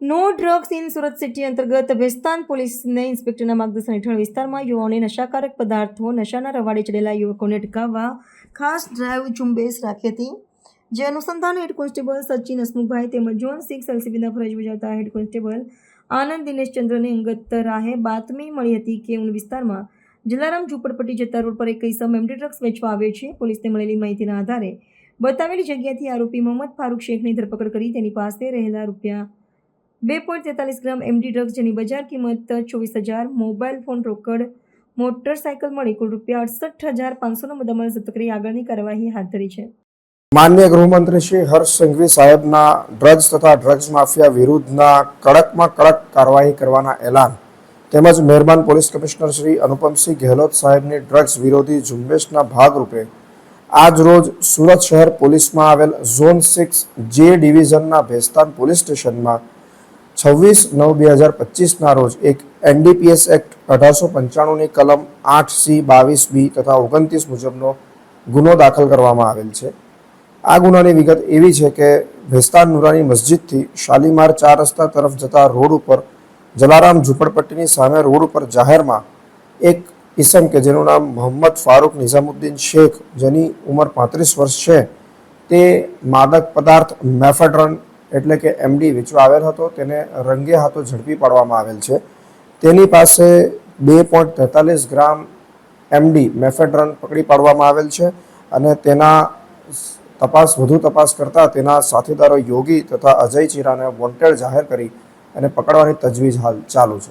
No drugs in Surat city અંતર્ગત વેસ્તાન પોલીસને ઇન્સ્પેક્ટરના માર્ગદર્શન હેઠળ વિસ્તારમાં યુવાઓને નશાકારક પદાર્થો, નશાના રવાડે ચડેલા યુવકોને અટકાવવા ખાસ ડ્રાઈવ ઝુંબેશ રાખી હતી. જે અનુસંધાન હેડ કોન્સ્ટેબલ સચિન હસમુખભાઈ તેમજ ઝોન સિક્સ એલસીબીના ફરજ બજાવતા હેડ કોન્સ્ટેબલ આનંદ દિનેશ ચંદ્રને અંગત રાહે બાતમી મળી હતી કે ઉન વિસ્તારમાં જલારામ ઝુંપડપટ્ટી જતા રોડ પર એક કઈસમ એમડી ડ્રગ્સ વેચવા આવે છે. પોલીસને મળેલી માહિતીના આધારે બતાવેલી જગ્યાથી આરોપી મોહમ્મદ ફારૂક શેખની ધરપકડ કરી તેની પાસે રહેલા રૂપિયા બે પોઈન્ટ તેતાલીસ ગ્રામ એમડી ડ્રગ્સ, જેની બજાર કિંમત ચોવીસ હજાર, મોબાઈલ ફોન રોકડ, મોટરસાયકલ મળી કુલ રૂપિયા અડસઠ હજાર પાંચસોનો મુદ્દામાલ જપ્ત કરી આગળની કાર્યવાહી હાથ ધરી છે. માનનીય ગૃહમંત્રી શ્રી હર્ષ સંઘવી સાહેબના ડ્રગ્સ તથા ડ્રગ્સ માફિયા વિરુદ્ધના કડકમાં કડક કાર્યવાહી કરવાના એલાન તેમજ મહેરબાન પોલીસ કમિશનર શ્રી અનુપમસિંહ ગેહલોત સાહેબની ડ્રગ્સ વિરોધી ઝુંબેશના ભાગરૂપે આજ રોજ સુરત શહેર પોલીસમાં આવેલ ઝોન સિક્સ જે ડિવિઝનના ભેસ્તાન પોલીસ સ્ટેશનમાં છવ્વીસ નવ બે હજાર પચીસના રોજ એક એનડીપીએસ એક્ટ અઢારસો પંચાણુંની કલમ આઠ સી બાવીસ બી તથા ઓગણત્રીસ મુજબનો ગુનો દાખલ કરવામાં આવેલ છે. આ ગુનાની વિગત એવી છે કે ભેસ્તાન નુરાની મસ્જિદથી શાલીમાર ચાર રસ્તા તરફ જતા રોડ ઉપર જલારામ ઝુંપડપટ્ટીની સામે રોડ ઉપર જાહેરમાં એક ઈસમ કે જેનું નામ મોહમ્મદ ફારૂક નિઝામુદ્દીન શેખ જેની ઉંમર પાંત્રીસ વર્ષ છે, તે માદક પદાર્થ મેફેડ્રન એટલે કે એમડી વેચવા આવેલ હતો, તેને રંગે હાથો ઝડપી પાડવામાં આવેલ છે. તેની પાસે બે પોઈન્ટ તેતાલીસ ગ્રામ એમડી મેફેડ્રન પકડી પાડવામાં આવેલ છે અને તેના તપાસ, વધુ તપાસ કરતાં તેના સાથીદારો યોગી તથા અજય ચીરાને વોન્ટેડ જાહેર કરી અને પકડવાની તજવીજ હાલ ચાલુ છે.